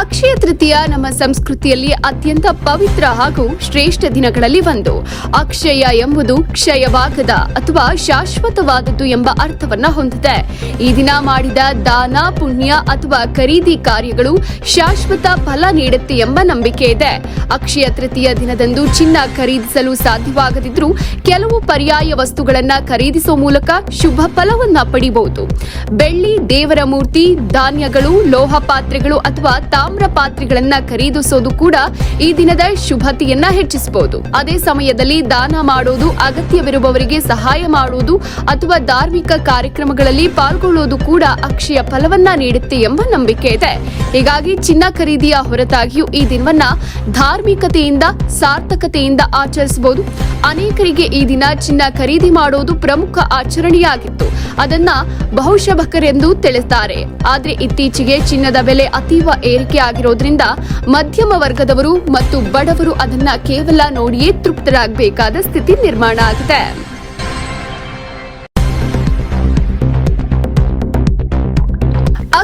ಅಕ್ಷಯ ತೃತೀಯ ನಮ್ಮ ಸಂಸ್ಕೃತಿಯಲ್ಲಿ ಅತ್ಯಂತ ಪವಿತ್ರ ಹಾಗೂ ಶ್ರೇಷ್ಠ ದಿನಗಳಲ್ಲಿ ಒಂದು. ಅಕ್ಷಯ ಎಂಬುದು ಕ್ಷಯವಾಗದ ಅಥವಾ ಶಾಶ್ವತವಾದದ್ದು ಎಂಬ ಅರ್ಥವನ್ನ ಹೊಂದಿದೆ. ಈ ದಿನ ಮಾಡಿದ ದಾನ, ಪುಣ್ಯ ಅಥವಾ ಖರೀದಿ ಕಾರ್ಯಗಳು ಶಾಶ್ವತ ಫಲ ನೀಡುತ್ತೆ ಎಂಬ ನಂಬಿಕೆ ಇದೆ. ಅಕ್ಷಯ ತೃತೀಯ ದಿನದಂದು ಚಿನ್ನ ಖರೀದಿಸಲು ಸಾಧ್ಯವಾಗದಿದ್ರೂ ಕೆಲವು ಪರ್ಯಾಯ ವಸ್ತುಗಳನ್ನ ಖರೀದಿಸುವ ಮೂಲಕ ಶುಭ ಫಲವನ್ನ ಪಡಿಬಹುದು. ಬೆಳ್ಳಿ, ದೇವರ ಮೂರ್ತಿ, ಧಾನ್ಯಗಳು, ಲೋಹ ಪಾತ್ರೆಗಳು ಅಥವಾ ತಾಮ್ರ ಪಾತ್ರೆಗಳನ್ನ ಖರೀದಿಸೋದು ಕೂಡ ಈ ದಿನದ ಶುಭತೆಯನ್ನ ಹೆಚ್ಚಿಸಬಹುದು ಅದೇ ಸಮಯದಲ್ಲಿ ದಾನ ಮಾಡೋದು, ಅಗತ್ಯವಿರುವವರಿಗೆ ಸಹಾಯ ಮಾಡುವುದು ಅಥವಾ ಧಾರ್ಮಿಕ ಕಾರ್ಯಕ್ರಮಗಳಲ್ಲಿ ಪಾಲ್ಗೊಳ್ಳುವುದು ಕೂಡ ಅಕ್ಷಯ ಫಲವನ್ನ ನೀಡುತ್ತೆ ಎಂಬ ನಂಬಿಕೆ ಇದೆ. ಹೀಗಾಗಿ ಚಿನ್ನ ಖರೀದಿಯ ಹೊರತಾಗಿಯೂ ಈ ದಿನವನ್ನ ಧಾರ್ಮಿಕತೆಯಿಂದ, ಸಾರ್ಥಕತೆಯಿಂದ ಆಚರಿಸಬಹುದು ಅನೇಕರಿಗೆ ಈ ದಿನ ಚಿನ್ನ ಖರೀದಿ ಮಾಡುವುದು ಪ್ರಮುಖ ಆಚರಣೆಯಾಗಿತ್ತು. ಅದನ್ನ ಬಹುಶಭಕರೆಂದು ತಿಳಿಸುತ್ತಾರೆ ಆದರೆ ಇತ್ತೀಚೆಗೆ ಚಿನ್ನದ ಬೆಲೆ ಅತೀವ ಏರಿಕೆ ಆಗಿರೋದ್ರಿಂದ ಮಧ್ಯಮ ವರ್ಗದವರು ಮತ್ತು ಬಡವರು ಅದನ್ನ ಕೇವಲ ನೋಡಿಯೇ ತೃಪ್ತರಾಗಬೇಕಾದ ಸ್ಥಿತಿ ನಿರ್ಮಾಣ ಆಗಿದೆ.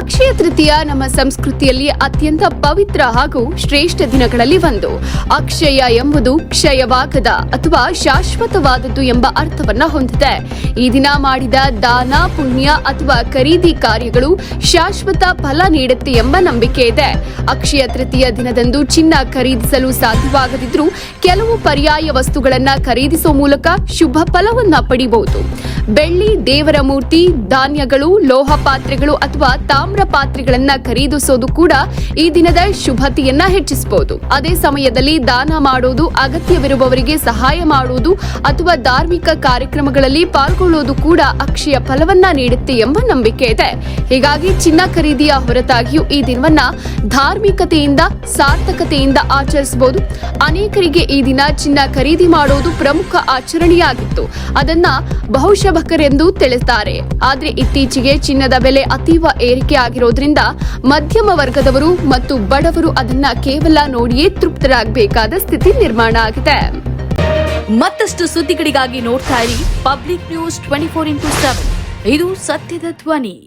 ಅಕ್ಷಯ ತೃತೀಯ ನಮ್ಮ ಸಂಸ್ಕೃತಿಯಲ್ಲಿ ಅತ್ಯಂತ ಪವಿತ್ರ ಹಾಗೂ ಶ್ರೇಷ್ಠ ದಿನಗಳಲ್ಲಿ ಒಂದು. ಅಕ್ಷಯ ಎಂಬುದು ಕ್ಷಯವಾಗದ ಅಥವಾ ಶಾಶ್ವತವಾದದ್ದು ಎಂಬ ಅರ್ಥವನ್ನ ಹೊಂದಿದೆ. ಈ ದಿನ ಮಾಡಿದ ದಾನ, ಪುಣ್ಯ ಅಥವಾ ಖರೀದಿ ಕಾರ್ಯಗಳು ಶಾಶ್ವತ ಫಲ ನೀಡುತ್ತೆ ಎಂಬ ನಂಬಿಕೆ ಇದೆ. ಅಕ್ಷಯ ತೃತೀಯ ದಿನದಂದು ಚಿನ್ನ ಖರೀದಿಸಲು ಸಾಧ್ಯವಾಗದಿದ್ರೂ ಕೆಲವು ಪರ್ಯಾಯ ವಸ್ತುಗಳನ್ನು ಖರೀದಿಸುವ ಮೂಲಕ ಶುಭ ಫಲವನ್ನ ಪಡಿಬಹುದು. ಬೆಳ್ಳಿ ದೇವರ ಮೂರ್ತಿ ಧಾನ್ಯಗಳು, ಲೋಹ ಪಾತ್ರೆಗಳು ಅಥವಾ ತಾಮ್ರ ಪಾತ್ರೆಗಳನ್ನ ಖರೀದಿಸೋದು ಕೂಡ ಈ ದಿನದ ಶುಭತೆಯನ್ನ ಹೆಚ್ಚಿಸಬಹುದು ಅದೇ ಸಮಯದಲ್ಲಿ ದಾನ ಮಾಡೋದು, ಅಗತ್ಯವಿರುವವರಿಗೆ ಸಹಾಯ ಮಾಡುವುದು ಅಥವಾ ಧಾರ್ಮಿಕ ಕಾರ್ಯಕ್ರಮಗಳಲ್ಲಿ ಪಾಲ್ಗೊಳ್ಳುವುದು ಕೂಡ ಅಕ್ಷಯ ಫಲವನ್ನ ನೀಡುತ್ತೆ ಎಂಬ ನಂಬಿಕೆ ಇದೆ. ಹೀಗಾಗಿ ಚಿನ್ನ ಖರೀದಿಯ ಹೊರತಾಗಿಯೂ ಈ ದಿನವನ್ನ ಧಾರ್ಮಿಕತೆಯಿಂದ, ಸಾರ್ಥಕತೆಯಿಂದ ಆಚರಿಸಬಹುದು. ಅನೇಕರಿಗೆ ಈ ದಿನ ಚಿನ್ನ ಖರೀದಿ ಮಾಡುವುದು ಪ್ರಮುಖ ಆಚರಣೆಯಾಗಿತ್ತು. ಅದನ್ನ ಬಹುಶಭಕರೆಂದು ತಿಳಿಸುತ್ತಾರೆ ಆದ್ರೆ ಇತ್ತೀಚೆಗೆ ಚಿನ್ನದ ಬೆಲೆ ಅತೀವ ಏರಿಕೆ ಆಗಿರೋದ್ರಿಂದ ಮಧ್ಯಮ ವರ್ಗದವರು ಮತ್ತು ಬಡವರು ಅದನ್ನ ಕೇವಲ ನೋಡಿಯೇ ತೃಪ್ತರಾಗಬೇಕಾದ ಸ್ಥಿತಿ ನಿರ್ಮಾಣ ಆಗಿದೆ. ಮತ್ತಷ್ಟು ಸುದ್ದಿಗಳಿಗಾಗಿ ನೋಡ್ತಾ ಇರಿ public news twenty four into seven ಇದು ಸತ್ಯದ ಧ್ವನಿ.